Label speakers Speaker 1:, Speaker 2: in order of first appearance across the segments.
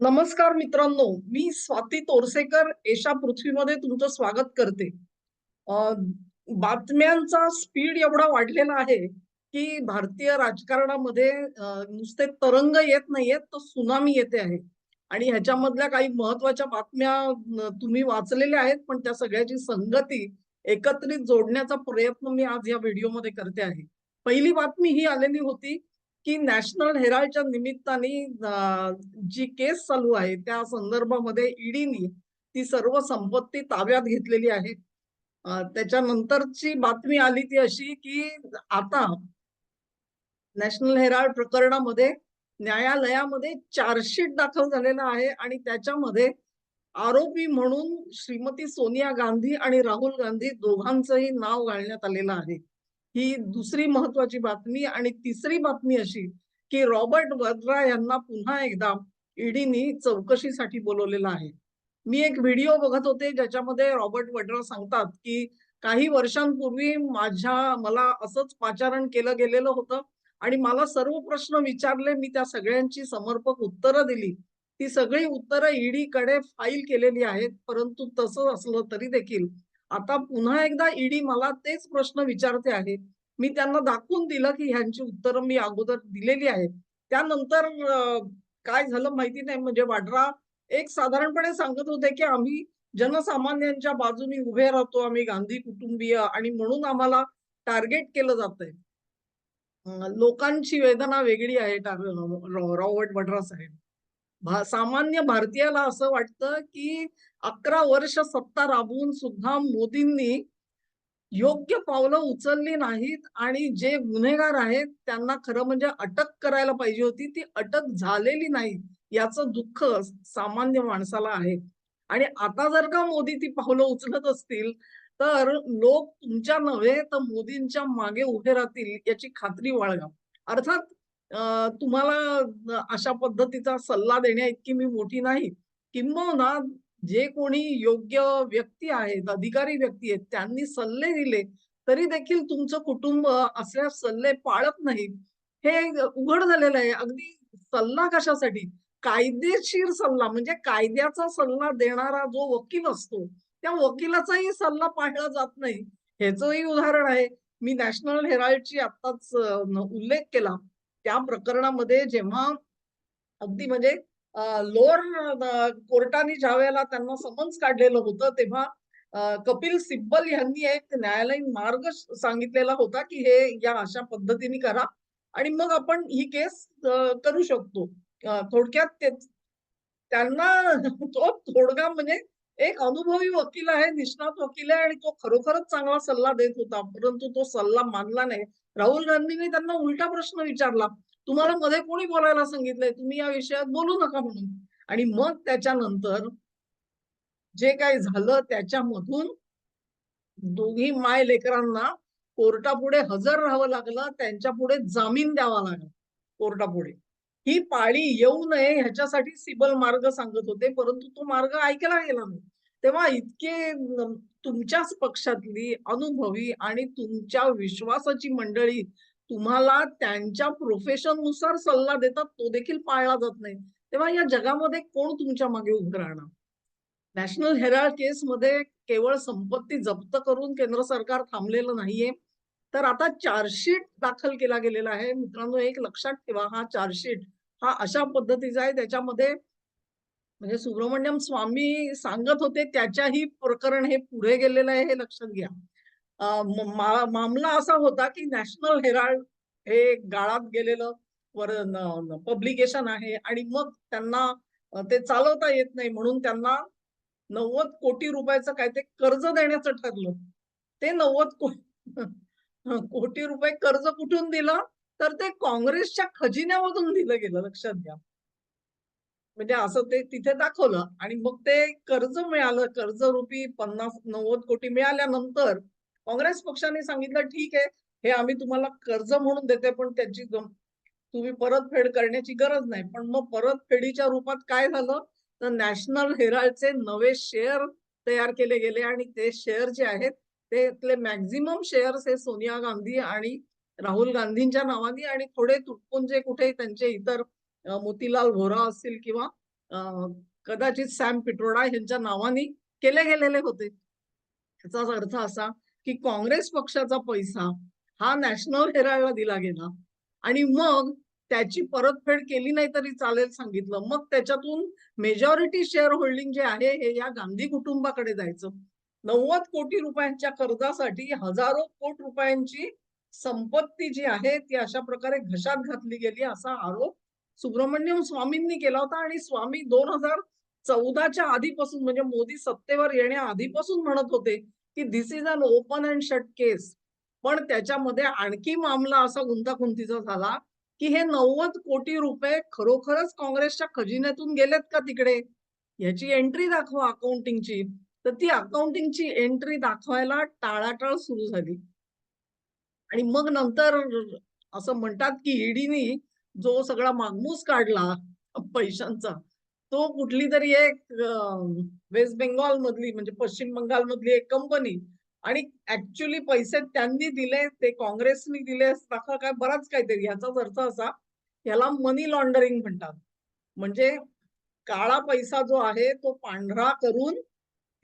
Speaker 1: नमस्कार मित्रांनो मी स्वाती तोरसेकर एशा पृथ्वीमध्ये तुमचं स्वागत करते. बातम्यांचा स्पीड एवढा वाढलेला आहे की भारतीय राजकारणामध्ये नुसते तरंग येत नाहीयेत तर सुनामी येते आहे. आणि ह्याच्यामधल्या काही महत्त्वाच्या बातम्या तुम्ही वाचलेल्या आहेत पण त्या सगळ्याची संगती एकत्रित जोडण्याचा प्रयत्न मी आज या व्हिडिओमध्ये करते आहे. पहिली बातमी ही आलेली होती की नॅशनल हेराल्डच्या निमित्ताने जी केस चालू आहे त्या संदर्भामध्ये ईडीनी ती सर्व संपत्ती ताब्यात घेतलेली आहे. त्याच्यानंतरची बातमी आली ती अशी की आता नॅशनल हेराल्ड प्रकरणामध्ये न्यायालयामध्ये चार्जशीट दाखल झालेला आहे आणि त्याच्यामध्ये आरोपी म्हणून श्रीमती सोनिया गांधी आणि राहुल गांधी दोघांचंही नाव घालण्यात आलेलं आहे. ही दुसरी महत्वाची बातमी आणि तिसरी बातमी अशी की रॉबर्ट वड्रा यांना पुन्हा एकदा ईडीनी चौकशीसाठी बोलवलेलं आहे. मी एक व्हिडिओ बघत होते ज्याच्यामध्ये रॉबर्ट वड्रा सांगतात की काही वर्षांपूर्वी माझ्या मला असंच पाचारण केलं गेलेलं होतं आणि मला सर्व प्रश्न विचारले मी त्या सगळ्यांची समर्पक उत्तरं दिली. ती सगळी उत्तरं ईडी कडे फाईल केलेली आहेत परंतु तसं असलं तरी देखील आता पुन्हा एकदा ईडी मला तेच प्रश्न विचारते आहे. मी त्यांना दाखवून दिलं की ह्यांची उत्तरं मी अगोदर दिलेली आहेत. त्यानंतर काय झालं माहिती नाही. म्हणजे वाड्रा एक साधारणपणे सांगत होते की आम्ही जनसामान्यांच्या बाजूने उभे राहतो. आम्ही गांधी कुटुंबीय आणि म्हणून आम्हाला टार्गेट केलं जात लोकांची वेदना वेगळी आहे रॉबर्ट वड्रा साहेब. भा- सामान्य भारतीयाला असं वाटतं की अकरा वर्ष सत्ता राबवून सुद्धा मोदींनी योग्य पावलं उचलली नाहीत आणि जे गुन्हेगार आहेत त्यांना खरं म्हणजे अटक करायला पाहिजे होती ती अटक झालेली नाही याचं दुःख सामान्य माणसाला आहे. आणि आता जर का मोदी ती पावलं उचलत असतील तर लोक तुमच्या नव्हे तर मोदींच्या मागे उभे राहतील याची खात्री बाळगा. अर्थात तुम्हाला अशा पद्धतीचा सल्ला देण्या इतकी मी मोठी नाही. किंबहुना जे कोणी योग्य व्यक्ती आहेत अधिकारी व्यक्ती आहेत त्यांनी सल्ले दिले तरी देखील तुमचं कुटुंब असल्या सल्ले पाळत नाहीत. हे उघड झालेलं आहे. अगदी सल्ला कशासाठी? कायदेशीर सल्ला म्हणजे कायद्याचा सल्ला देणारा जो वकील असतो त्या वकिलाचाही सल्ला पाळला जात नाही. ह्याचंही उदाहरण आहे. मी नॅशनल हेराल्डची आत्ताच उल्लेख केला. त्या प्रकरणामध्ये जेव्हा अगदी म्हणजे लोअर कोर्टाने ज्या वेळेला त्यांना समन्स काढलेलं होतं तेव्हा कपिल सिब्बल यांनी एक न्यायालयीन मार्ग सांगितलेला होता की हे या अशा पद्धतीने करा आणि मग आपण ही केस करू शकतो. थोडक्यात ते त्यांना तो थोडगा म्हणजे एक अनुभवी वकील आहे निष्णात वकील आहे आणि तो खरोखरच चांगला सल्ला देत होता परंतु तो सल्ला मानला नाही. राहुल गांधींनी त्यांना उलटा प्रश्न विचारला तुम्हाला मध्ये कोणी बोलायला सांगितलंय? तुम्ही या विषयात बोलू नका म्हणून. आणि मग त्याच्यानंतर जे काय झालं त्याच्यामधून दोघी माय लेकरांना कोर्टापुढे हजर राहावं लागलं त्यांच्या पुढे जामीन द्यावा लागला कोर्टापुढे. ही पाळी येऊ नये ह्याच्यासाठी सिबल मार्ग सांगत होते परंतु तो मार्ग ऐकला गेला नाही. तेव्हा इतके तुमच्याच पक्षातली अनुभवी आणि तुमच्या विश्वासाची मंडळी तुम्हाला त्यांच्या प्रोफेशननुसार सल्ला देतात तो देखील पाळला जात नाही. तेव्हा या जगामध्ये कोण तुमच्या मागे उभं राहणार? नॅशनल हेराल्ड केस मध्ये केवळ संपत्ती जप्त करून केंद्र सरकार थांबलेलं नाहीये. तर आता चार्जशीट दाखल केला गेलेला आहे. मित्रांनो एक लक्षात ठेवा हा चार्जशीट हा अशा पद्धतीचा आहे त्याच्यामध्ये म्हणजे सुब्रमण्यम स्वामी सांगत होते त्याच्याही प्रकरण हे पुढे गेलेलं आहे हे लक्षात घ्या. मा- मामला असा होता की नॅशनल हेराल्ड हे गाळात गेलेलं वर पब्लिकेशन आहे आणि मग त्यांना ते चालवता येत नाही म्हणून त्यांना नव्वद कोटी रुपयाचं काय ते कर्ज देण्याचं ठरलं. ते नव्वद को कोटी रुपये कर्ज कुठून दिलं? तर ते काँग्रेसच्या खजिन्यामधून दिलं गेलं लक्षात घ्या. म्हणजे असं ते तिथे दाखवलं आणि मग ते कर्ज मिळालं कर्ज रुपी पन्नास नव्वद कोटी मिळाल्यानंतर काँग्रेस पक्षाने सांगितलं ठीक आहे हे आम्ही तुम्हाला कर्ज म्हणून देते पण त्याची तुम्ही परतफेड करण्याची गरज नाही. पण मग परतफेडीच्या रूपात काय झालं? तर नॅशनल हेराल्डचे नवे शेअर तयार केले गेले आणि ते शेअर जे आहेत त्यातले मॅक्झिमम शेअर्स हे सोनिया गांधी आणि राहुल गांधींच्या नावाने आणि थोडे तुटपुंजे कुठे त्यांचे इतर मोतीलाल व्होरा असतील किंवा कदाचित सॅम पिट्रोडा यांच्या नावाने केले गेलेले होते. याचाच अर्थ असा की काँग्रेस पक्षाचा पैसा हा नॅशनल हेराल्डला दिला गेला आणि मग त्याची परतफेड केली नाही तरी चालेल सांगितलं. मग त्याच्यातून मेजॉरिटी शेअर होल्डिंग जे आहे हे या गांधी कुटुंबाकडे जायचं. नव्वद कोटी रुपयांच्या कर्जासाठी हजारो कोटी रुपयांची संपत्ती जी आहे ती अशा प्रकारे घशात घातली गेली असा आरोप सुब्रमण्यम स्वामींनी केला होता आणि स्वामी दोन हजार चौदाच्या आधीपासून म्हणजे मोदी सत्तेवर येण्या आधीपासून म्हणत होते की this is an open and shut case पण त्याच्यामध्ये आणखी मामला असा गुंतागुंतीचा झाला की हे नव्वद कोटी रुपये खरोखरच काँग्रेसच्या खजिन्यातून गेलेत का तिकडे? याची एंट्री दाखवा अकाउंटिंगची तर ती अकाउंटिंगची एंट्री दाखवायला टाळाटाळ सुरू झाली. आणि मग नंतर असं म्हणतात की e ईडीनी जो सगळा मागमूस काढला पैशांचा तो कुठली तरी एक वेस्ट बेंगॉल मधली म्हणजे पश्चिम बंगाल मधली एक कंपनी आणि ऍक्च्युली पैसे त्यांनी दिले ते काँग्रेसनी दिले दाखवा काय बराच काहीतरी ह्याचाच अर्थ असा याला मनी लॉन्डरिंग म्हणतात. म्हणजे काळा पैसा जो आहे तो पांढरा करून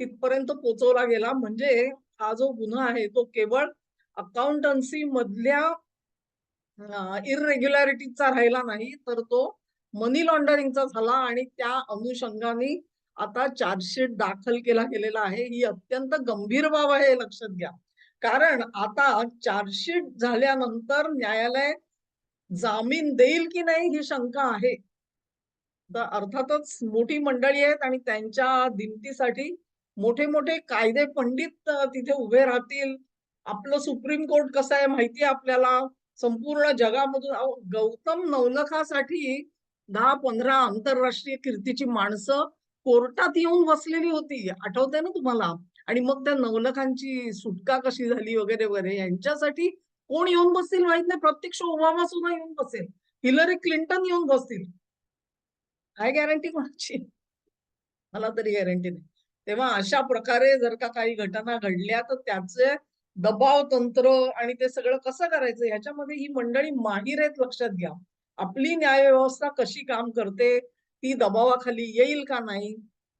Speaker 1: तिथपर्यंत पोचवला गेला. म्हणजे हा जो गुन्हा आहे तो केवळ अकाउंटन्सी मधल्या इरेग्युलॅरिटीचा राहिला नाही तर तो मनी लॉन्डरिंगचा झाला आणि त्या अनुषंगाने आता चार्जशीट दाखल केला गेलेला आहे. ही अत्यंत गंभीर बाब आहे लक्षात घ्या. कारण आता चार्जशीट झाल्यानंतर न्यायालय जामीन देईल की नाही ही शंका आहे. तर अर्थातच मोठी मंडळी आहेत आणि त्यांच्या दिमतीसाठी मोठे मोठे कायदे पंडित तिथे उभे राहतील. आपलं सुप्रीम कोर्ट कसं आहे माहिती आहे आपल्याला? संपूर्ण जगामधून अहो, गौतम नवलखासाठी दहा पंधरा आंतरराष्ट्रीय कीर्तीची माणसं कोर्टात येऊन बसलेली होती. आठवते ना तुम्हाला? आणि मग त्या नवलखांची सुटका कशी झाली वगैरे वगैरे यांच्यासाठी कोण येऊन बसतील माहीत नाही. प्रत्यक्ष ओबामा सुद्धा येऊन बसेल. हिलरी क्लिंटन येऊन बसतील. काय गॅरंटी कोणाची? मला तरी गॅरंटी नाही. तेव्हा अशा प्रकारे जर का काही घटना घडल्या तर त्याचे दबाव तंत्र आणि ते सगळं कसं करायचं ह्याच्यामध्ये ही मंडळी माहीर आहेत लक्षात घ्या. आपली न्यायव्यवस्था कशी काम करते ती दबावाखाली येईल का नाही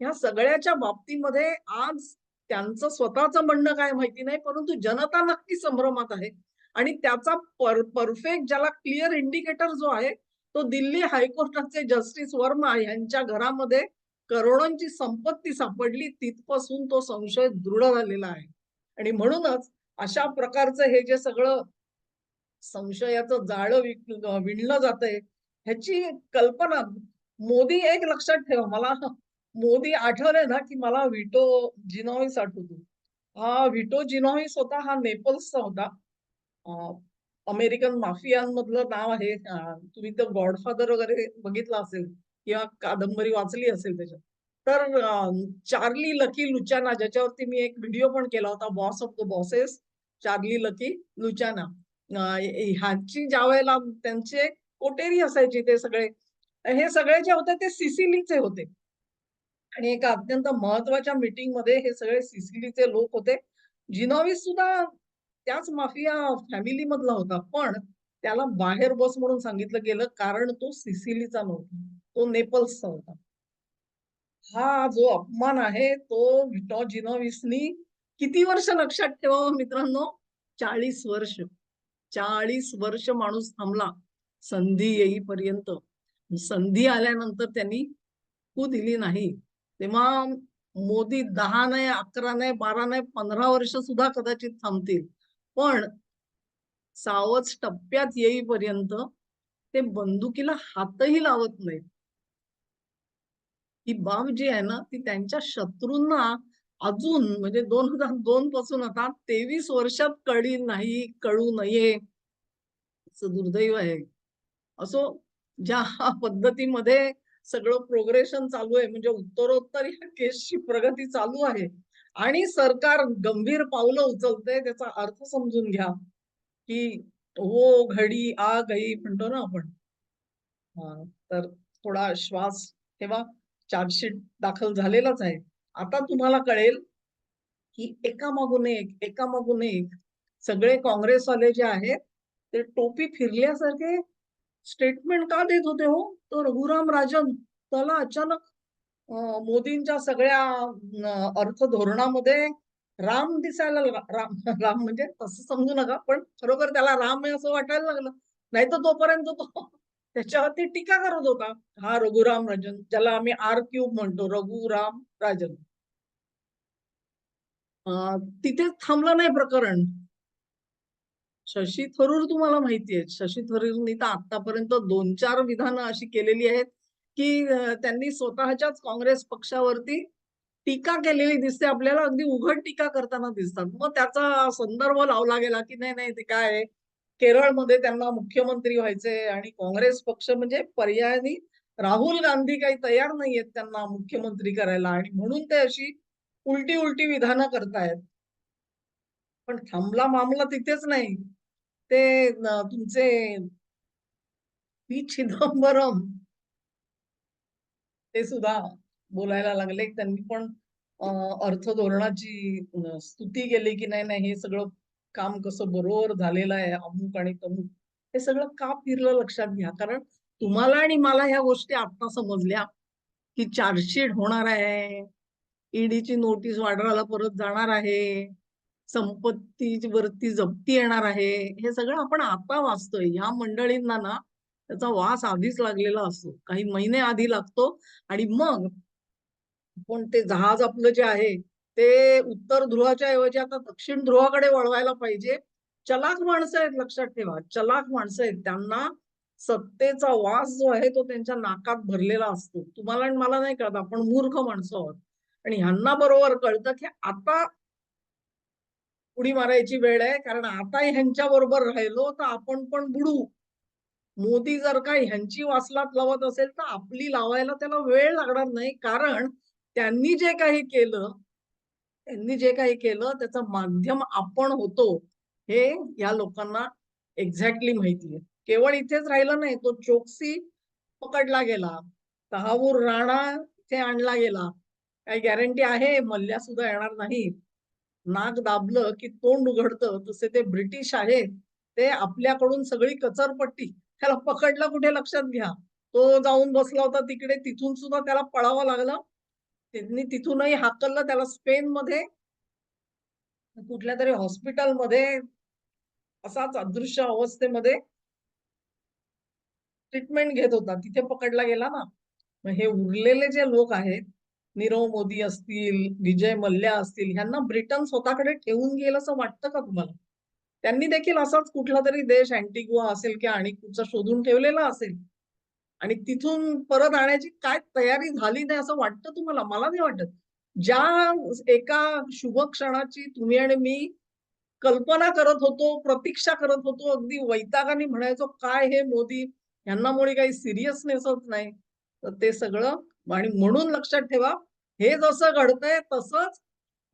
Speaker 1: ह्या सगळ्याच्या बाबतीमध्ये आज त्यांचं स्वतःचं म्हणणं काय माहिती नाही परंतु जनता नक्की संभ्रमात आहे. आणि त्याचा पर परफेक्ट ज्याला क्लिअर इंडिकेटर जो आहे तो दिल्ली हायकोर्टाचे जस्टिस वर्मा यांच्या घरामध्ये करोडोंची संपत्ती सापडली तिथपासून तो संशय दृढ झालेला आहे. आणि म्हणूनच अशा प्रकारचं हे जे सगळं संशयाचं जाळं विणलं जातंय ह्याची कल्पना मोदी एक लक्षात ठेवा. मला मोदी आठवले ना की मला विटो जिनॉईस आठवतो हा विटो जिनॉईस होता हा नेपल्सचा होता. अमेरिकन माफियांमधलं नाव आहे. तुम्ही तर गॉडफादर वगैरे बघितलं असेल किंवा कादंबरी वाचली असेल त्याच्यात. तर चार्ली लकी लुचाना ज्याच्यावरती मी एक व्हिडिओ पण केला होता boss of the bosses Charlie Lucky Luciano. ह्याची ज्या वेळेला त्यांचे कोटेरी असायची ते सगळे हे सगळे जे होते ते सिसिलीचे होते. आणि एका अत्यंत महत्त्वाच्या मीटिंगमध्ये हे सगळे सिसिलीचे लोक होते. जिनॉविस सुद्धा त्याच माफिया फॅमिली मधला होता पण त्याला बाहेर बस म्हणून सांगितलं गेलं कारण तो सिसिलीचा नव्हता तो नेपल्सचा होता. हा जो अपमान आहे तो विटो जिनोविसनी किती वर्ष लक्षात ठेवावं हो मित्रांनो? चाळीस वर्ष. चाळीस वर्ष माणूस थांबला संधी येईपर्यंत. संधी आल्यानंतर त्यांनी कू दिली नाही. तेव्हा मोदी दहा नाही अकरा नाही बारा नाही पंधरा वर्ष सुद्धा कदाचित थांबतील. पण सावच टप्प्यात येईपर्यंत ते बंदुकीला हातही लावत नाहीत. ही बाब जी आहे ना ती त्यांच्या शत्रूंना अजून म्हणजे दोन हजार दोन पासून आता तेवीस वर्षात कळी नाही कळू नये. दुर्दैव आहे. असो ज्या पद्धतीमध्ये सगळं प्रोग्रेशन चालू आहे म्हणजे उत्तरोत्तर या केसची प्रगती चालू आहे. आणि सरकार गंभीर पावलं उचलते त्याचा अर्थ समजून घ्या. की हो घडी आ गई म्हणतो ना आपण. तर थोडा श्वास ठेवा. चार्जशीट दाखल झालेलाच आहे. आता तुम्हाला कळेल की एका मागून एक एका मागून एक सगळे काँग्रेसवाले जे आहेत ते टोपी फिरल्यासारखे स्टेटमेंट का देत होते हो? तो रघुराम राजन त्याला अचानक मोदींच्या सगळ्या अर्थ अर्थधोरणामध्ये राम दिसायला राम राम म्हणजे तसं समजू नका पण खरोखर त्याला राम आहे असं वाटायला लागलं. नाही तर तोपर्यंत तो त्याच्यावरती टीका करत होता. हा रघुराम राजन ज्याला आम्ही आर क्यूब म्हणतो रघुराम राजन. तिथेच तिथे थांबलं नाही प्रकरण. शशी थरूर तुम्हाला माहिती आहे. शशी थरूरनी तर आतापर्यंत दोन चार विधानं अशी केलेली आहेत की त्यांनी स्वतःच्याच काँग्रेस पक्षावरती टीका केलेली दिसते. आपल्याला अगदी उघड टीका करताना दिसतात. मग त्याचा संदर्भ लावला गेला की नाही नाही ते काय आहे, केरळमध्ये त्यांना मुख्यमंत्री व्हायचे आणि काँग्रेस पक्ष म्हणजे पर्यायाने राहुल गांधी काही तयार नाहीयेत त्यांना मुख्यमंत्री करायला आणि म्हणून ते अशी उलटी उलटी विधानं करतायत. पण थांबला मामला तिथेच नाही. ते तुमचे पी चिदंबरम. ते सुद्धा बोलायला लागले. त्यांनी पण अर्थ धोरणाची स्तुती केली की नाही नाही हे सगळं काम कसं बरोबर झालेलं आहे अमुक आणि तमुक हे सगळं का फिरलं लक्षात घ्या. कारण तुम्हाला आणि मला ह्या गोष्टी आता समजल्या की चार्जशीट होणार आहे ईडीची नोटीस वाड्राला परत जाणार आहे संपत्ती वरती जप्ती येणार आहे हे सगळं आपण आता वाचतोय. ह्या मंडळींना ना त्याचा वास आधीच लागलेला असतो. काही महिने आधी लागतो आणि मग पण ते जहाज आपलं जे आहे ते उत्तर ध्रुवाच्या ऐवजी आता दक्षिण ध्रुवाकडे वळवायला पाहिजे. चलाक माणसं आहेत लक्षात ठेवा. चलाक माणसं आहेत. त्यांना सत्तेचा वास जो आहे तो त्यांच्या नाकात भरलेला असतो. तुम्हाला आणि मला नाही कळत. आपण मूर्ख माणसं आहोत. आणि ह्यांना बरोबर कळतं की आता उडी मारायची वेळ आहे. कारण आता ह्यांच्या बरोबर राहिलो तर आपण पण बुडू. मोदी जर का ह्यांची वासलात लावत असेल तर आपली लावायला त्याला वेळ लागणार नाही. कारण त्यांनी जे काही केलं त्यांनी जे काही केलं त्याचं माध्यम आपण होतो हे या लोकांना एक्झॅक्टली माहिती आहे. केवळ इथेच राहिलं नाही तो चोक्सी पकडला गेला तहावूर राणा इथे आणला गेला. काही गॅरंटी आहे मल्ल्या सुद्धा येणार नाही. नाक दाबलं की तोंड उघडतं तसे ते ब्रिटिश आहेत ते आपल्याकडून सगळी कचरपट्टी त्याला पकडलं कुठे लक्षात घ्या. तो जाऊन बसला होता तिकडे तिथून सुद्धा त्याला पळावं लागलं. त्यांनी तिथूनही हाकललं त्याला स्पेन मध्ये कुठल्या तरी हॉस्पिटलमध्ये असाच अदृश्य अवस्थेमध्ये ट्रीटमेंट घेत होता. तिथे पकडला गेला ना. मग हे उरलेले जे लोक आहेत नीरव मोदी असतील विजय मल्ल्या असतील ह्यांना ब्रिटन स्वतःकडे ठेवून गेलं असं वाटतं का तुम्हाला? त्यांनी देखील असाच कुठला तरी देश अँटिगुआ असेल किंवा आणि कुठचा शोधून ठेवलेला असेल. आणि तिथून परत आणण्याची काय तयारी झाली नाही असं वाटतं तुम्हाला? मला नाही वाटत. ज्या एका शुभ क्षणाची तुम्ही आणि मी कल्पना करत होतो प्रतीक्षा करत होतो अगदी वैतागाने म्हणायचो काय हे मोदी? यांना मुळे काही सिरियसनेसच नाही. तर ते सगळं आणि म्हणून लक्षात ठेवा हे जसं घडतंय तसंच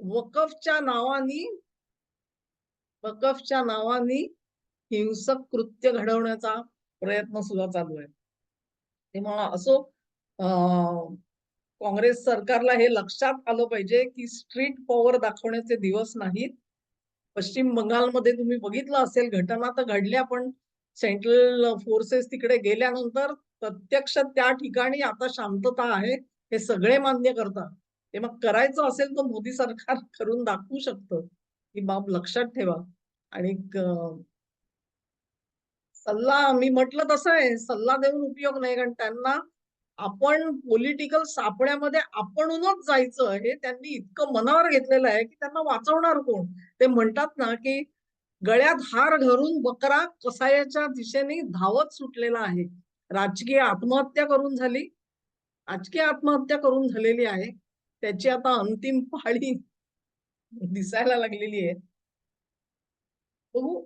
Speaker 1: वकफच्या नावानी वकफच्या नावानी हिंसक कृत्य घडवण्याचा प्रयत्न सुद्धा चालू आहे. तेव्हा असो काँग्रेस सरकारला हे लक्षात आलं पाहिजे की स्ट्रीट पॉवर दाखवण्याचे दिवस नाहीत. पश्चिम बंगालमध्ये तुम्ही बघितलं असेल घटना तर घडल्या पण सेंट्रल फोर्सेस तिकडे गेल्यानंतर प्रत्यक्ष त्या ठिकाणी आता शांतता आहे हे सगळे मान्य करतात. ते मग करायचं असेल तर मोदी सरकार करून दाखवू शकतं. ही बाब लक्षात ठेवा. आणि सल्ला मी म्हटलं तसं आहे सल्ला देऊन उपयोग नाही कारण त्यांना आपण पॉलिटिकल सापड्यामध्ये आपणूनच जायचं हे त्यांनी इतकं मनावर घेतलेलं आहे की त्यांना वाचवणार कोण? ते म्हणतात ना की गळ्यात हार घालून बकरा कसायाच्या दिशेने धावत सुटलेला आहे. राजकीय आत्महत्या करून झाली. राजकीय आत्महत्या करून झालेली आहे. त्याची आता अंतिम पाळी दिसायला लागलेली आहे. बघू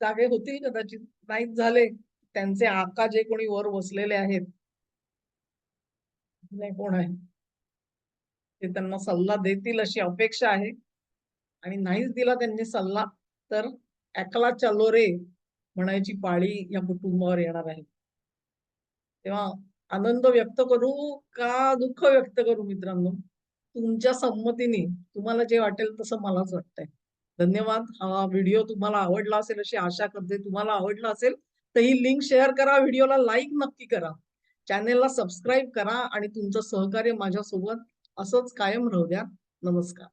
Speaker 1: जागे होतील कदाचित. नाहीच झाले त्यांचे आका जे कोणी वर बसलेले आहेत नाही कोण आहे? ते त्यांना सल्ला देतील अशी अपेक्षा आहे. आणि नाहीच दिला त्यांनी सल्ला तर एकला चलो रे म्हणायची पाळी या कुटुंबावर येणार आहे. तेव्हा आनंद व्यक्त करू का दुःख व्यक्त करू मित्रांनो? तुमच्या संमतीने तुम्हाला जे वाटेल तसं मलाच वाटतंय. धन्यवाद हा व्हिडिओ तुम्हाला आवडला असेल अशी आशा करते तुम्हाला आवडला असेल तर ही लिंक शेअर करा व्हिडिओला लाईक नक्की करा चॅनेलला सबस्क्राईब करा आणि तुमचं सहकार्य माझ्यासोबत असंच कायम राहू द्या. नमस्कार.